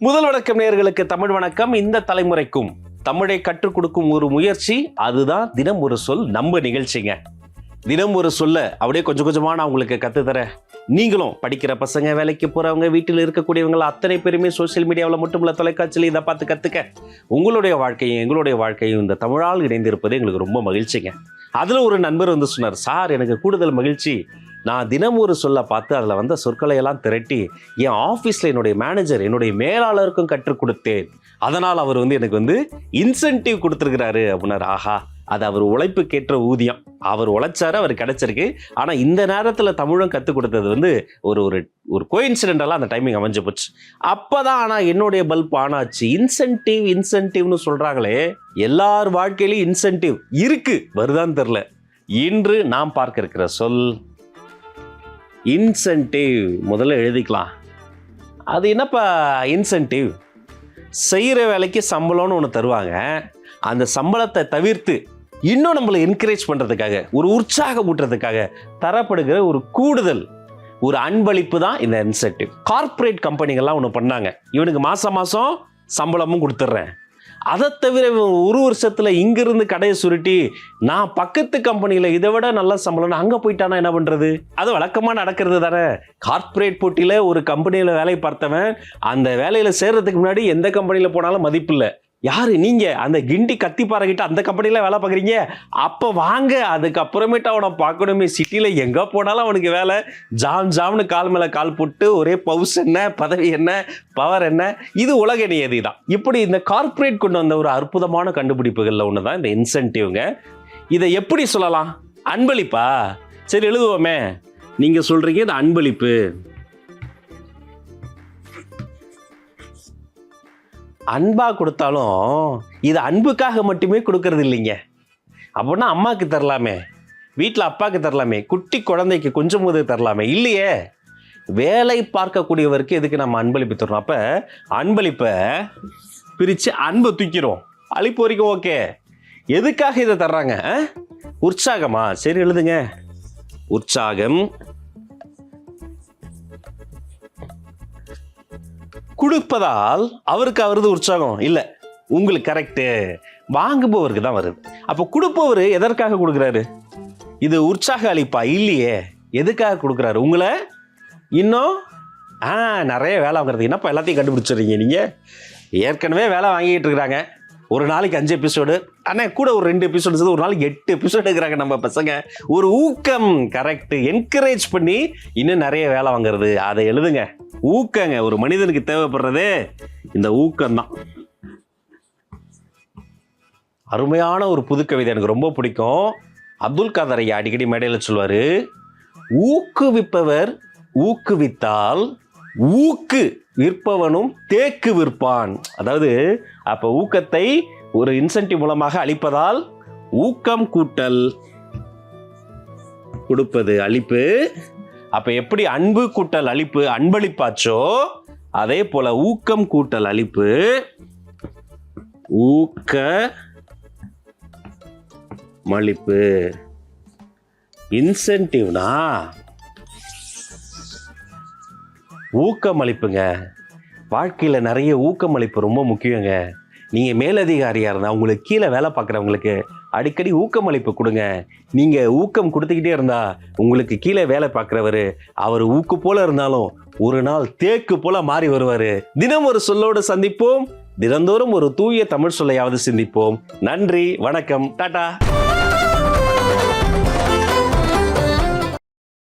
முதல் வணக்கம் நேர்களுக்கு தமிழ் வணக்கம். இந்த தலைமுறைக்கும் தமிழை கற்றுக் கொடுக்கும் ஒரு முயற்சி அதுதான் தினம் ஒரு சொல் நம்ம நிகழ்ச்சிங்க. தினம் ஒரு சொல்ல அப்படியே கொஞ்சம் கொஞ்சமாக நான் உங்களுக்கு கற்றுத்தரேன் நீங்களும் படிக்கிற பசங்க வேலைக்கு போகிறவங்க வீட்டில் இருக்கக்கூடியவங்க அத்தனை பேருமே சோஷியல் மீடியாவில் மட்டும் இல்லை தொலைக்காட்சியில் இதை பார்த்து கற்றுக்க உங்களுடைய வாழ்க்கையும் எங்களுடைய வாழ்க்கையும் இந்த தமிழால் இணைந்திருப்பது எங்களுக்கு ரொம்ப மகிழ்ச்சிங்க. அதில் ஒரு நண்பர் வந்து சொன்னார் சார் எனக்கு கூடுதல் மகிழ்ச்சி. நான் தினம் ஒரு சொல்ல பார்த்து அதில் வந்த சொற்களையெல்லாம் திரட்டி என் ஆஃபீஸில் என்னுடைய மேனேஜர் என்னுடைய மேலாளருக்கும் கற்றுக் கொடுத்தேன். அதனால் அவர் வந்து எனக்கு வந்து இன்சென்டிவ் கொடுத்துருக்கிறாரு அப்படின்னாரு ஆஹா அது அவர் உழைப்புக்கேற்ற ஊதியம். அவர் உழைச்சாரு அவர் கிடச்சிருக்கு. ஆனால் இந்த நேரத்தில் தமிழும் கற்றுக் கொடுத்தது வந்து ஒரு ஒரு ஒரு கோயின்சிடென்டெல்லாம் அந்த டைமிங் அமைஞ்சு போச்சு. அப்போ தான் ஆனால் என்னுடைய பல்ப் ஆனாச்சு இன்சென்டிவ் இன்சென்டிவ்னு சொல்கிறாங்களே எல்லார் வாழ்க்கையிலையும் இன்சென்டிவ் இருக்குது வருதான்னு தெரில இன்று நாம் பார்க்க இருக்கிற சொல் இன்சென்டிவ் முதல்ல எழுதிக்கலாம். அது என்னப்பா இன்சென்டிவ் செய்கிற வேலைக்கு சம்பளம்னு ஒன்று தருவாங்க. அந்த சம்பளத்தை தவிர்த்து இன்னும் நம்மளை என்கரேஜ் பண்ணுறதுக்காக ஒரு உற்சாகம் ஊட்டுறதுக்காக தரப்படுகிற ஒரு கூடுதல் ஒரு அன்பளிப்பு தான் இந்த இன்சென்டிவ் கார்ப்பரேட் கம்பெனிகள்லாம் ஒன்று பண்ணாங்க. இவனுக்கு மாதம் மாதம் சம்பளமும் கொடுத்துட்றேன். அதை தவிர ஒரு வருஷத்தில் இங்கிருந்து கடையை சுருட்டி நான் பக்கத்து கம்பெனியில் இதை விட நல்ல சம்பளம் அங்கே போயிட்டானா என்ன பண்ணுறது அது வழக்கமாக நடக்கிறது தானே. கார்ப்பரேட் போட்டியில் ஒரு கம்பெனியில் வேலை பார்த்தவன் அந்த வேலையில் சேர்றதுக்கு முன்னாடி எந்த கம்பெனியில் போனாலும் மதிப்பில்லை யாரு நீங்க? அந்த கிண்டி கத்தி பாறைகிட்ட அந்த கம்பெனில வேலை பார்க்குறீங்க? அப்போ வாங்க அதுக்கப்புறமேட்டு அவனை பார்க்கணுமே. சிட்டியில் எங்கே போனாலும் அவனுக்கு வேலை. ஜாம் ஜாம்னு கால் மேலே கால் போட்டு ஒரே பவுஸ் என்ன பதவி என்ன பவர் என்ன? இது உலக நியதி தான். இப்படி இந்த கார்ப்பரேட் கொண்டு வந்த ஒரு அற்புதமான கண்டுபிடிப்புகளில் ஒன்று தான் இந்த இன்சென்டிவ்ங்க இதை எப்படி சொல்லலாம்? அன்பளிப்பா? சரி எழுதுவோமே. நீங்கள் சொல்கிறீங்க இது அன்பளிப்பு. அன்பாக கொடுத்தாலும் இது அன்புக்காக மட்டுமே கொடுக்கறது இல்லைங்க. அப்படின்னா அம்மாவுக்கு தரலாமே வீட்டில் அப்பாவுக்கு தரலாமே குட்டி குழந்தைக்கு கொஞ்சம் போது தரலாமே. இல்லையே. வேலை பார்க்கக்கூடியவருக்கு எதுக்கு நம்ம அன்பளிப்பு தர்றோம் அப்போ அன்பளிப்பை பிரித்து அன்பை தூக்கிறோம் அழிப்பு வரைக்கும் ஓகே. எதுக்காக இதை தர்றாங்க? உற்சாகமா. சரி எழுதுங்க. உற்சாகம் கொடுப்பதால் அவருக்கு அவரது உற்சாகம் இல்லை. உங்களுக்கு கரெக்டு வாங்குபவருக்கு தான் வருது. அப்போ கொடுப்பவர் எதற்காக கொடுக்குறாரு? இது உற்சாக அளிப்பா? இல்லையே. எதுக்காக கொடுக்குறாரு? உங்களை இன்னும் ஆ நிறைய வேலை வாங்குறது. என்னப்பா எல்லாத்தையும் கண்டுபிடிச்சிடுறீங்க நீங்கள் ஏற்கனவே வேலை வாங்கிட்டு இருக்கிறாங்க. ஒரு நாளைக்கு அஞ்சு எபிசோடு அண்ணா கூட ஒரு ரெண்டு எபிசோடு ஒரு நாளைக்கு எட்டு எபிசோடு எடுக்கிறாங்க நம்ம பசங்க. ஒரு ஊக்கம் கரெக்டு என்கரேஜ் பண்ணி இன்னும் நிறைய வேலை வாங்குறது. அதை எழுதுங்க. ஊக்கங்க. ஒரு மனிதனுக்கு தேவைப்படுறதே இந்த ஊக்கம் தான் அருமையான ஒரு புது கவிதை எனக்கு ரொம்ப பிடிக்கும். அப்துல் காதர் ஐயா அடிக்கடி மேடையில் சொல்வார் ஊக்குவிப்பவர் ஊக்குவித்தால் ஊக்கு விற்பவனும் தேக்கு விற்பான். அதாவது அப்போ ஊக்கத்தை ஒரு இன்சென்டிவ் மூலமாக அளிப்பதால் ஊக்கம் கூட்டல் கொடுப்பது அளிப்பு. அப்போ எப்படி அன்பு கூட்டல் அழிப்பு அன்பளிப்பாச்சோ அதே போல ஊக்கம் கூட்டல் அழிப்பு ஊக்க மலிப்பு இன்சென்டிவ்னா ஊக்கமளிப்புங்க வாழ்க்கையில் நிறைய ஊக்கமளிப்பு ரொம்ப முக்கியங்க. நீங்கள் மேலதிகாரியாக இருந்தால் உங்களுக்கு கீழே வேலை பார்க்குறவங்களுக்கு அடிக்கடி ஊக்கமளிப்பு கொடுங்க. நீங்கள் ஊக்கம் கொடுத்துக்கிட்டே இருந்தா உங்களுக்கு கீழே வேலை பார்க்குறவர் அவர் ஊக்கு போல இருந்தாலும் ஒரு நாள் தேக்கு போல மாறி வருவார். தினம் ஒரு சொல்லோடு சந்திப்போம். தினந்தோறும் ஒரு தூய தமிழ் சொல்லையாவது சிந்திப்போம். நன்றி வணக்கம் டாடா.